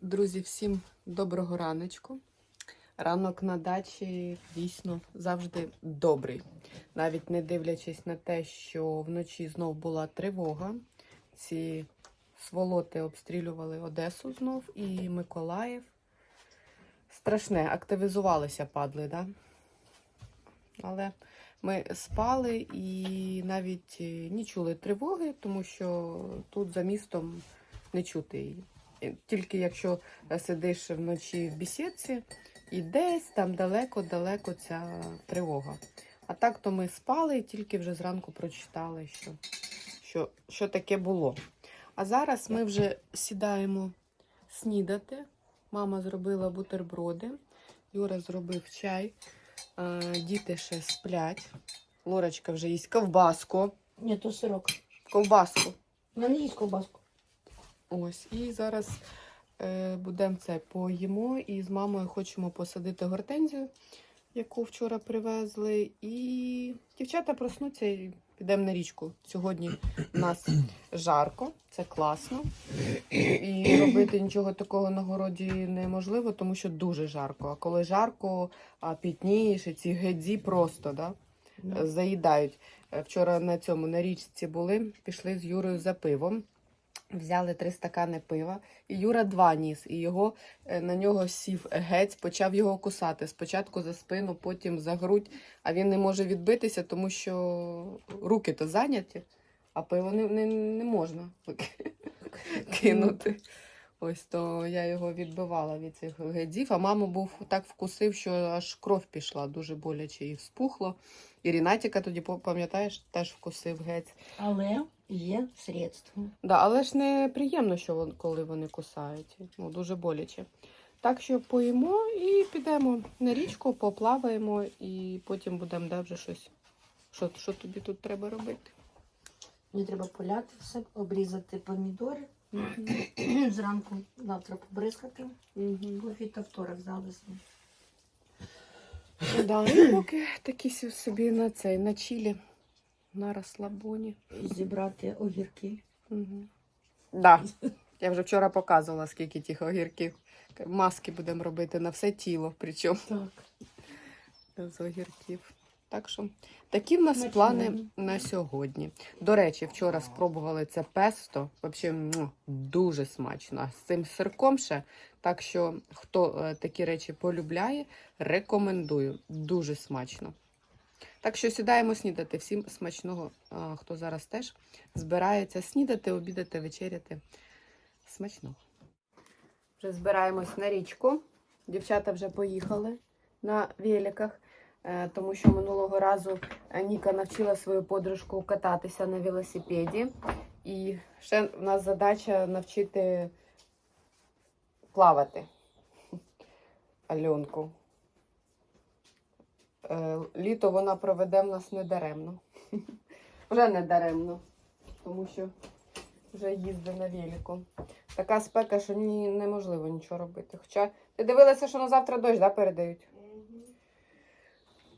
Друзі, всім доброго раночку. Ранок на дачі дійсно завжди добрий. Навіть не дивлячись на те, що вночі знов була тривога. Ці сволоти обстрілювали Одесу знов і Миколаїв. Страшне, активізувалися падли, да? Але ми спали і навіть е, не чули тривоги, тому що тут за містом не чути її. Тільки якщо е, сидиш вночі в бісідці, і десь там далеко-далеко ця тривога. А так то ми спали і тільки вже зранку прочитали, що, що, що таке було. А зараз ми вже сідаємо снідати. Мама зробила бутерброди, Юра зробив чай, е, діти ще сплять. Лорочка вже їсть ковбаску. Ні, то сирок. Ковбаску. У мене є ковбаску. Ось, і зараз е, будемо це поїмо. І з мамою хочемо посадити гортензію, яку вчора привезли. І дівчата проснуться і підемо на річку. Сьогодні у нас жарко, це класно. І робити нічого такого на городі неможливо, тому що дуже жарко. А коли жарко, а пітнієш, і ці гедзі просто, да? Заїдають. Е, Вчора на цьому на річці були, пішли з Юрою за пивом. Взяли три стакани пива, і Юра два ніс, і його е, на нього сів гець, почав його кусати. Спочатку за спину, потім за грудь. А він не може відбитися, тому що руки то зайняті, а пиво не, не, не можна кинути. Ось то я його відбивала від цих гедзів, а маму був так вкусив, що аж кров пішла, дуже боляче і вспухло. І Рінатіка тоді, пам'ятаєш, теж вкусив гець. Але є средство. Да, але ж не приємно, що вон, коли вони кусають. Ну, дуже боляче. Так що поїмо і підемо на річку, поплаваємо, і потім будемо да, вже щось. Що, що тобі тут треба робити? Мені треба поляти все, обрізати помідори. Зранку завтра побризкати. Бо та вторик залезли. Да, і поки такі сі- собі на цей, на чілі, на розслабоні. Зібрати огірки. Угу. Да. Я вже вчора показувала, скільки тих огірків. Маски будемо робити на все тіло, причому Так. з огірків. Так що такі в нас плани на сьогодні. До речі, вчора спробували це песто. Взагалі дуже смачно. З цим сирком ще. Так що, хто е, такі речі полюбляє, рекомендую. Дуже смачно. Так що сідаємо снідати. Всім смачного, хто зараз теж збирається снідати, обідати, вечеряти. Смачного. Вже збираємось на річку. Дівчата вже поїхали на великах, е, тому що минулого разу е, Ніка навчила свою подружку кататися на велосипеді. І ще в нас задача навчити плавати Альонку. Е, Літо вона проведе в нас недаремно. Вже не даремно, тому що вже їздить на велику. Така спека, що неможливо нічого робити. Хоча ти дивилася, що на завтра дощ да, передають.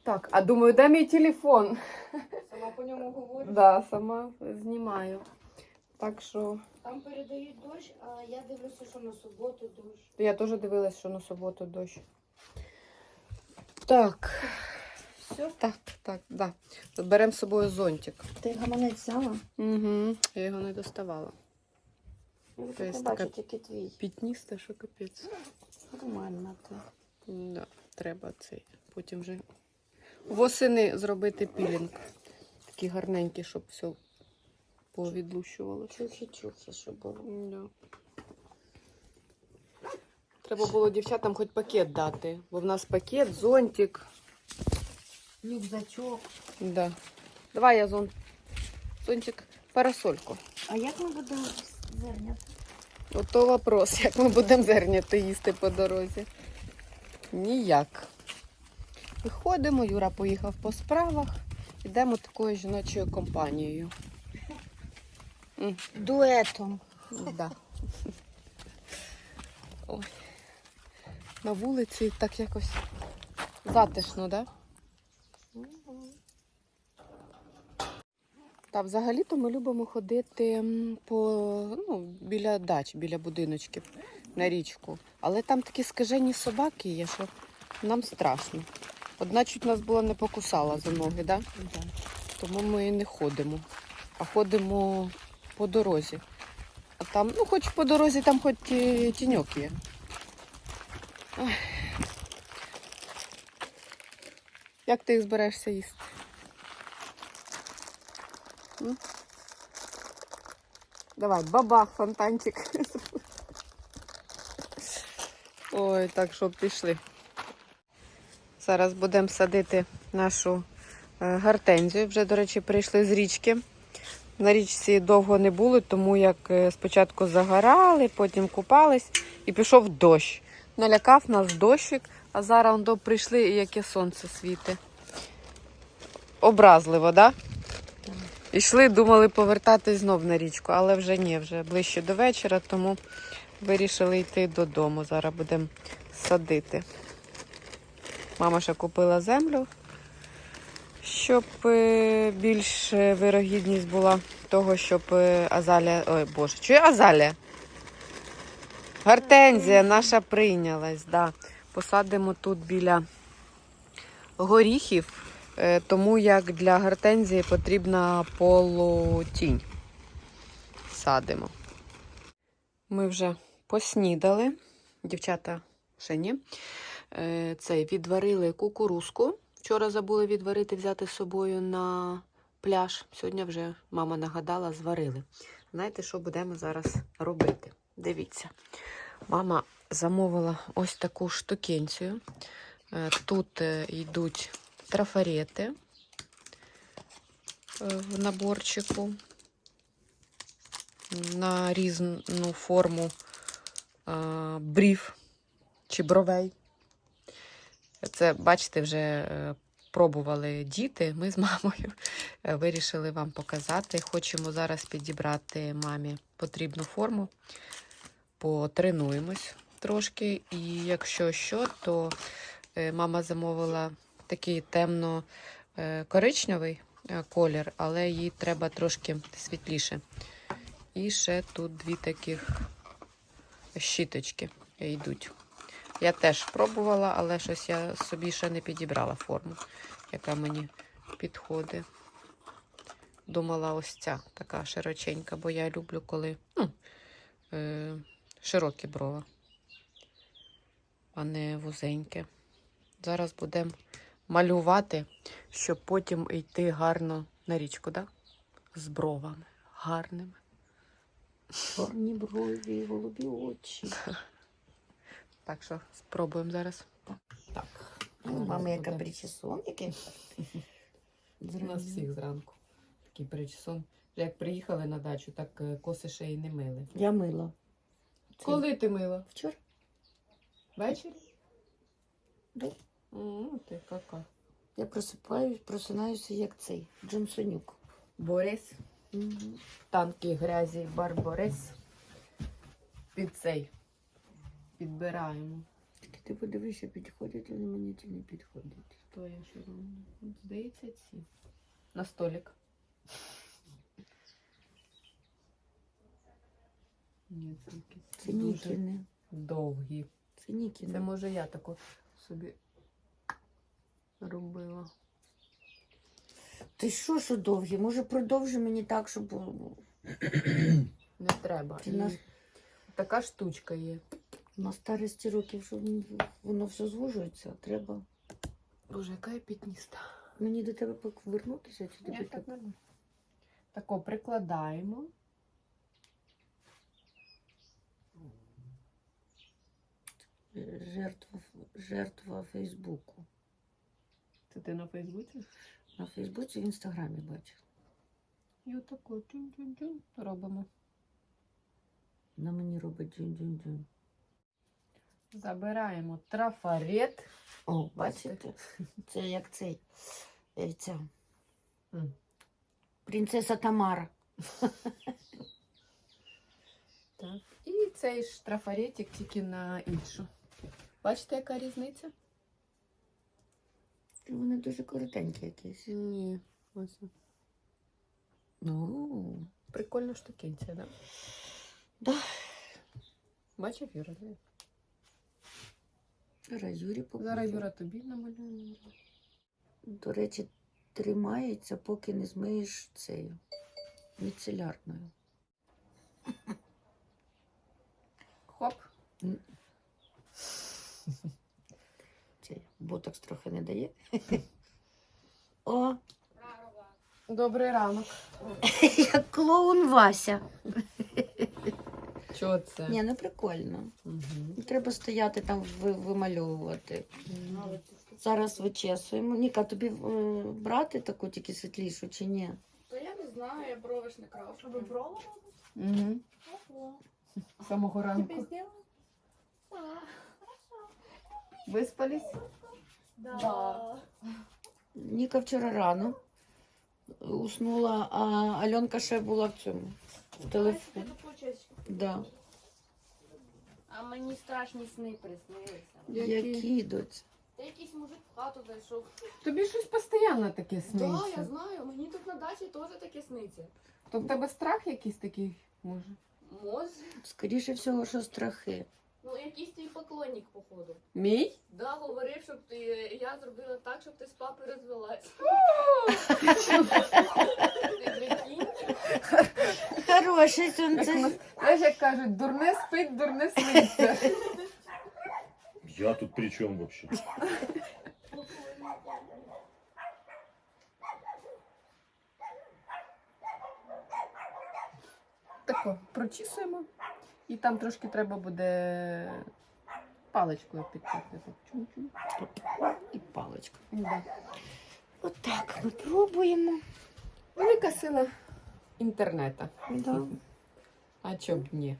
Так, а думаю, де мій телефон? Сама по ньому говорю. Да, сама знімаю. Так що Там передають дощ, а я дивлюся, що на суботу дощ. я теж дивилась, що на суботу дощ. Так. Все? Так, так, да. Беремо з собою зонтик. Ти гаманець взяла? Угу. Я його не доставала. Я То є така- бачу, тільки твій. Пітністе, що капець. Нормально ти. Да, треба цей. Потім вже восени зробити пілінг. Такі гарненькі, щоб все повідлущувалося. Чухи-чухи, щоб було. Да. Треба було дівчатам хоч пакет дати, бо в нас пакет, зонтик. Рюкзачок. Да. Давай я зон. Зонтик, парасольку. А як ми будемо зерняти? Ото вопрос, як ми будемо зерняти їсти по дорозі. Ніяк. Виходимо, Юра поїхав по справах. Йдемо такою жіночою компанією. Дуетом. Да. Ой. На вулиці так якось затишно, так? Да? Та взагалі-то ми любимо ходити по, ну, біля дач, біля будиночків. на річку. Але там такі скажені собаки є, що нам страшно. Одна чуть нас була не покусала за ноги, да? тому ми і не ходимо. А ходимо по дорозі. А там, ну, хоч по дорозі, там хоч і тіньок є. Ах. Як ти їх зберешся їсти? М? Давай, бабах, фонтанчик. Ой, так що пішли. Зараз будемо садити нашу е, гортензію. Вже, до речі, прийшли з річки. На річці довго не були, тому як е, спочатку загорали, потім купались і пішов дощ. Налякав нас дощик, а зараз до прийшли і яке сонце світить. Образливо, так? Да? Ішли, думали повертатись знов на річку, але вже ні, вже ближче до вечора, тому вирішили йти додому. Зараз будемо садити. Мама ще купила землю, щоб е, більш е, вирогідність була того, щоб е, азалія. Ой, боже, чи азалія? Гортензія наша прийнялась, да. Посадимо тут біля горіхів, тому як для гортензії потрібна полутінь. Садимо. Ми вже поснідали. Дівчата ще ні. Е, Цей відварили кукурузку. Вчора забули відварити, взяти з собою на пляж. Сьогодні вже мама нагадала, зварили. Знаєте, що будемо зараз робити? Дивіться. Мама замовила ось таку штукенцію. Е, Тут е, йдуть трафарети в наборчику на різну форму брів чи бровей. Це, бачите, вже е, пробували діти. Ми з мамою е, вирішили вам показати. Хочемо зараз підібрати мамі потрібну форму. Потренуємось трошки. І якщо що, то е, мама замовила такий темно-коричневий колір, але їй треба трошки світліше. І ще тут дві таких щіточки йдуть. Я теж пробувала, але щось я собі ще не підібрала форму, яка мені підходить. Думала, ось ця така широченька, бо я люблю, коли ну, е, широкі брова, а не вузеньке. Зараз будемо малювати, щоб потім йти гарно на річку, да? з бровами гарними. Чорні брові, голубі очі. Так що спробуємо зараз. Так. Ну, мами, яка причесон, яке. У нас всіх зранку. Такий причесон. Як приїхали на дачу, так е, коси ще й не мили. Я мила. Коли ти мила? Вчора? Ввечері? Да. О, ти кака. Я просипаюсь, просинаюся, як цей Джонсонюк. Борис. Угу. Танки грязі Барборис. Під цей. Підбираємо. Ти подивися, підходять вони мені чи не підходять. Хто я що роблю? Здається, ці. На столик. Ні, це якісь Це дуже Нікіни. довгі. Це Нікіни. Це може я таку собі робила. Ти що, що довгі? Може продовжи мені так, щоб було. Не треба. Ти І нас- Така штучка є. На старості років, що воно все звужується, треба. Боже, яка я пітніста. Мені до тебе повернутися чи тобі так? Тако прикладаємо. Жертва, жертва Фейсбуку. Це ти на Фейсбуці? На Фейсбуці в інстаграмі бачу. І отако тюн-тюн-тюн робимо. На мені робить джун-джун-джун. Забираємо трафарет. О, бачите? Це як цей. е, Ця. Принцеса Тамара. Так. І цей ж трафаретик тільки на іншу. Бачите, яка різниця? Вони дуже коротенькі якісь. Ні. Ось. Ну, Прикольна штукенція, да? да. Бачив Юра? Зараз Юрі покажу. Зараз Юра тобі намалює. До речі, тримається, поки не змиєш цею міцелярною. Хоп. Це ботокс трохи не дає. О, Добрий ранок. як клоун Вася. Чого це? Ні, ну прикольно. Угу. Треба стояти там ви- вимальовувати. Зараз вичесуємо. Ніка, тобі е, брати таку тільки світлішу чи ні? Та я не знаю, я брови ж не крав. Щоб ви брови Угу. Самого ранку. Тебе зробила? Виспались? Да. Ніка вчора рано уснула, а Альонка ще була в цьому. В телефоні. Да. А мені страшні сни приснилися. Які? Доць? Та якийсь мужик в хату зайшов. Тобі щось постійно таке Так, сниться. я знаю, мені тут на дачі теж таке сниться. То в тебе страх якийсь такий може? Може. Скоріше всього, що страхи. Ну, якийсь твій поклонник, походу. Мій? Да, говорив, щоб ти я зробила так, щоб ти з папи розвелась. Ти прикинь? Хороший Як сон. у Це... Знаєш, як кажуть, дурне спить, дурне сниться. Я тут при чем вообще? Тако, прочісуємо. І там трошки треба буде паличкою чум-чум. І паличка. Да. Отак ми пробуємо. Велика сила інтернету. Да. А чо б ні?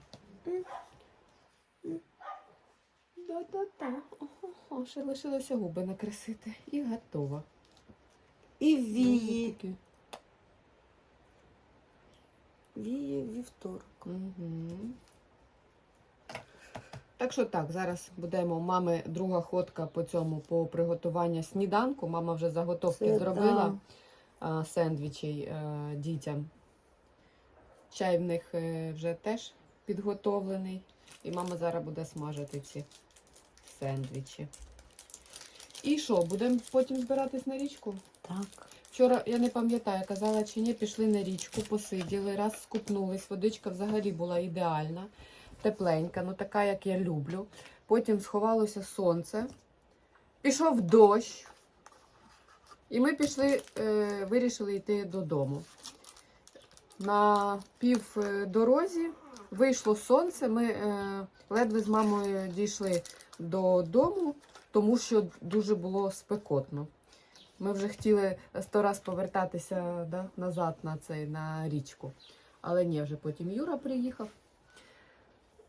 Да-да-да. Ого, ще лишилося губи накрасити. І готово. І вії. Такі. Вії вівторок. Мгм. Так що так, зараз будемо у мами друга ходка по цьому по приготуванню сніданку. Мама вже заготовки Це зробила а, сендвічей е, дітям. Чай в них е, вже теж підготовлений. І мама зараз буде смажити ці сендвічі. І що, будемо потім збиратись на річку? Так. Вчора, я не пам'ятаю, казала чи ні, пішли на річку, посиділи, раз скупнулись. Водичка взагалі була ідеальна, тепленька, ну така, як я люблю. Потім сховалося сонце, пішов дощ. І ми пішли, е, вирішили йти додому. На пів е, дорозі вийшло сонце. Ми е, ледве з мамою дійшли додому, тому що дуже було спекотно. Ми вже хотіли сто раз повертатися да, назад на цей на річку. Але ні, вже потім Юра приїхав.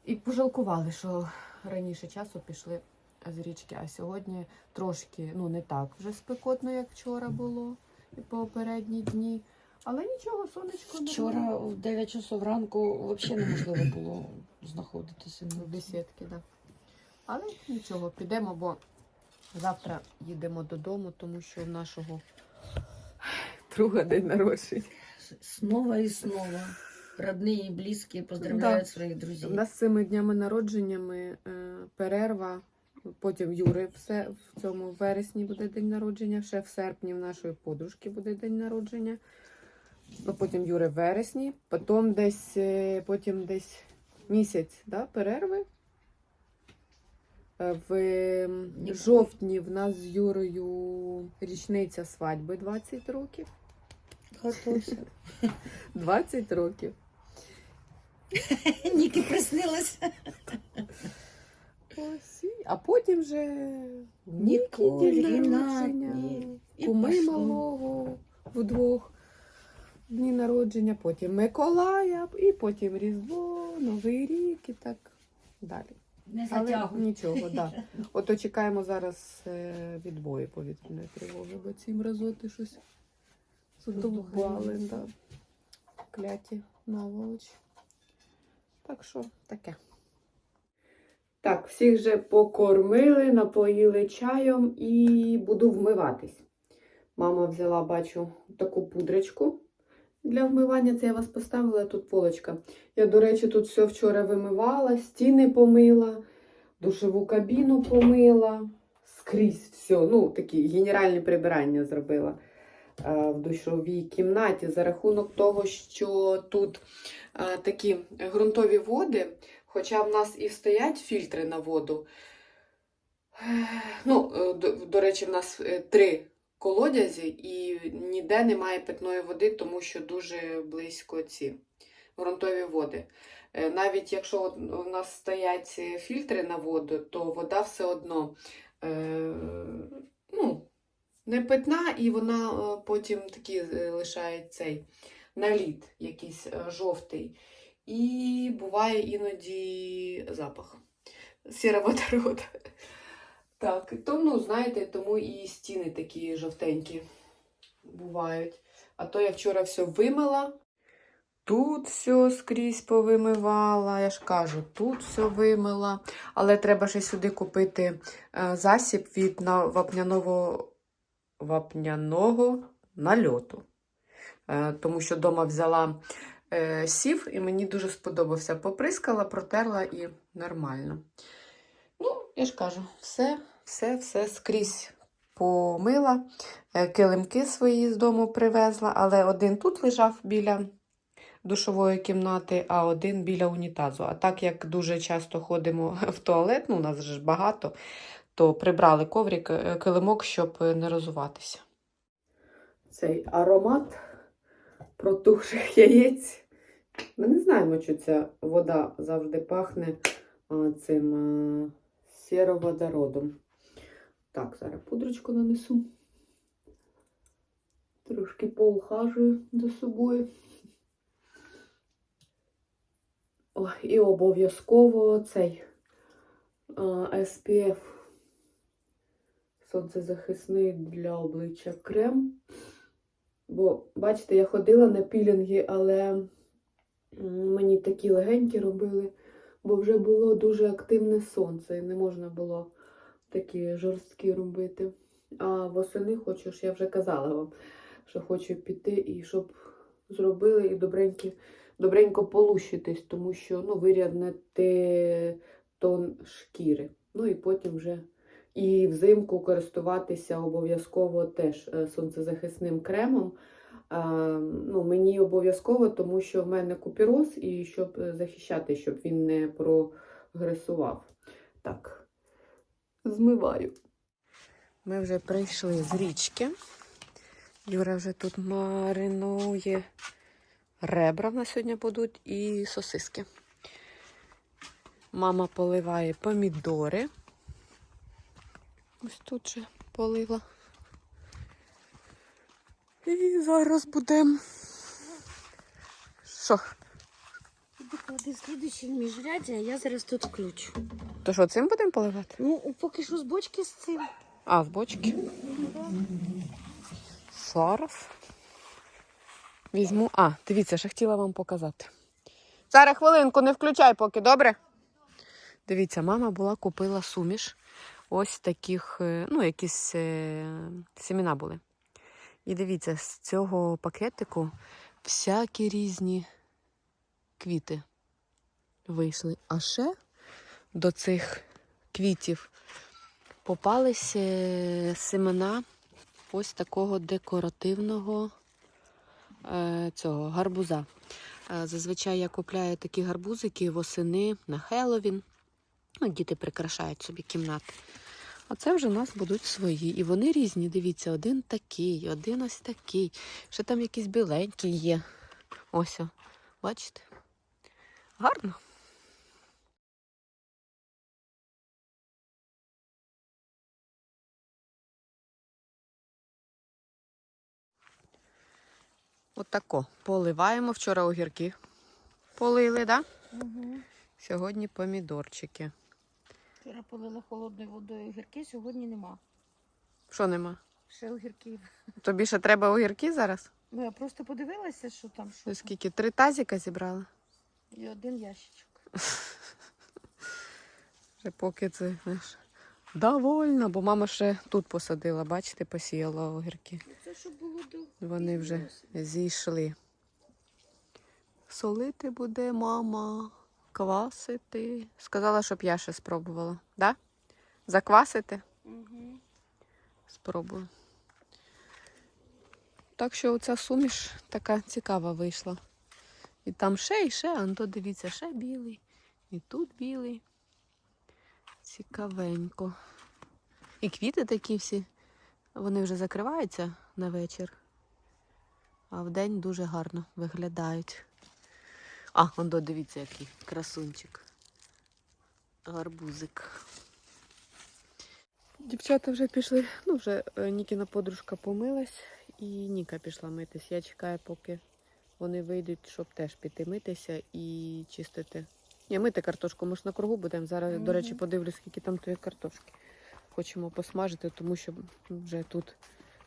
І пожалкували, що раніше часу пішли з річки. А сьогодні трошки, ну не так вже спекотно, як вчора було і попередні дні. Але нічого, сонечко не Вчора в 9 часов ранку взагалі неможливо було знаходитися. в бесідки, да. Але нічого, підемо, бо завтра їдемо додому, тому що в нашого друга день народження. Снова і снова. Родні і близькі поздравляють своїх У друзів. нас з цими днями народженнями е, перерва. Потім Юри все в цьому вересні буде день народження, ще в серпні в нашої подружки буде день народження. Ну, потім Юри в вересні, потім десь, е, потім десь місяць да, перерви. Е, В жовтні в нас з Юрою річниця свадьби 20 років. Готовся. 20 років. Ніки приснилася. Ось, а потім вже Ніколь, Нікі день Рінат, народження, ні. І куми малого вдвох дні народження, потім Миколая, і потім Різдво, Новий рік і так далі. Не Але затягуй. нічого, да. Ото чекаємо зараз е, відбою повітряної тривоги, бо ці мразоти щось задовбали, да. Кляті наволоч. Так що таке. Так, всіх вже покормили, напоїли чаєм і буду вмиватись. Мама взяла, бачу, таку пудрочку Для вмивання це я вас поставила тут полочка. Я, до речі, тут все вчора вимивала, стіни помила, душову кабіну помила, скрізь все. Ну, такі генеральні прибирання зробила е, в душовій кімнаті за рахунок того, що тут е, такі ґрунтові води, хоча в нас і стоять фільтри на воду. Ну, е, до, до речі, в нас три колодязі і ніде немає питної води, тому що дуже близько ці ґрунтові води. Е, Навіть якщо у нас стоять фільтри на воду, то вода все одно е, ну, не питна, і вона е, потім такий е, лишає цей наліт, якийсь жовтий. І буває іноді запах сіроводорода. Так, то, ну, знаєте, тому і стіни такі жовтенькі бувають. А то я вчора все вимила. Тут все скрізь повимивала, я ж кажу, тут все вимила. Але треба ще сюди купити е, засіб від вапняного, вапняного нальоту. Е, тому що вдома взяла е, сів і мені дуже сподобався. Поприскала, протерла і нормально. Ну, я ж кажу, все, все, все скрізь помила. Е, Килимки свої з дому привезла, але один тут лежав біля душової кімнати, а один біля унітазу. А так як дуже часто ходимо в туалет, ну, у нас ж багато, то прибрали коврик, е, килимок, щоб не розуватися. Цей аромат протухших яєць. Ми не знаємо, що ця вода завжди пахне цим а, сіроводородом. Так, зараз пудрочку нанесу. Трошки поухажую до собою. О, і обов'язково цей SPF сонцезахисний для обличчя крем. Бо, бачите, я ходила на пілінги, але мені такі легенькі робили, бо вже було дуже активне сонце, і не можна було такі жорсткі робити. А восени хочу, ж я вже казала вам, що хочу піти і щоб зробили і добренькі, добренько полущитись, тому що ну, виряднити тон шкіри. Ну і потім вже і взимку користуватися обов'язково теж е, сонцезахисним кремом. Ну, мені обов'язково, тому що в мене купіроз, і щоб е, захищати, щоб він не прогресував. Так, змиваю. Ми вже прийшли з річки. Юра вже тут маринує. Ребра в нас сьогодні будуть і сосиски. Мама поливає помідори. Ось тут же полила. І зараз будемо. Що? Поклади слідуючий міжряддя, а я зараз тут включу. То що, цим будемо поливати? Ну, поки що з бочки з цим. А, з бочки. Зараз. Візьму. А, дивіться, ще хотіла вам показати. Зараз хвилинку, не включай поки, добре? Дивіться, мама була, купила суміш. Ось таких, е, ну, якісь е, сімена були. І дивіться, з цього пакетику всякі різні квіти вийшли. А ще до цих квітів попались е, семена ось такого декоративного е, цього гарбуза. Е, Зазвичай я купляю такі гарбузики восени на Хеллоуін. Ну, діти прикрашають собі кімнати. А це вже у нас будуть свої. І вони різні. Дивіться, один такий, один ось такий. Ще там якийсь біленький є. Ось, о, бачите? Гарно. Отако. Поливаємо. Вчора огірки полили, так? Да? Угу. Сьогодні помідорчики. Вчора полила холодною водою огірки, сьогодні нема. Що нема? Ще огірків. Тобі ще треба огірки зараз? Ну, я просто подивилася, що там що. Скільки? Три тазіка зібрала? І один ящичок. Вже поки це, знаєш, довольна, бо мама ще тут посадила, бачите, посіяла огірки. Це щоб було до Вони вже зійшли. Солити буде мама, квасити. Сказала, щоб я ще спробувала. Да? Заквасити? Угу. Спробую. Так що оця суміш така цікава вийшла. І там ще, і ще, а то дивіться, ще білий. І тут білий. Цікавенько. І квіти такі всі, вони вже закриваються на вечір. А вдень дуже гарно виглядають. А, он до, дивіться, який красунчик. Гарбузик. Дівчата вже пішли, ну вже е, Нікіна подружка помилась, і Ніка пішла митись. Я чекаю, поки вони вийдуть, щоб теж піти митися і чистити. Ні, мити картошку. Ми ж на кругу будемо. Зараз, до речі, подивлюсь, скільки там тої картошки. Хочемо посмажити, тому що вже тут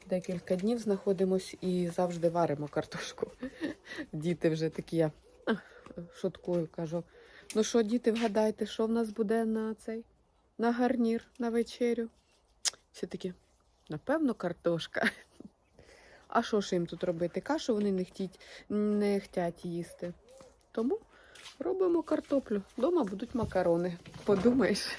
декілька днів знаходимось і завжди варимо картошку. Діти вже такі, я «А, шуткую, кажу. Ну що, діти, вгадайте, що в нас буде на цей? На гарнір, на вечерю. Все таки, напевно, картошка. А що ж їм тут робити? Кашу вони не хтіть, не хтять їсти. Тому робимо картоплю. Дома будуть макарони. Подумаєш.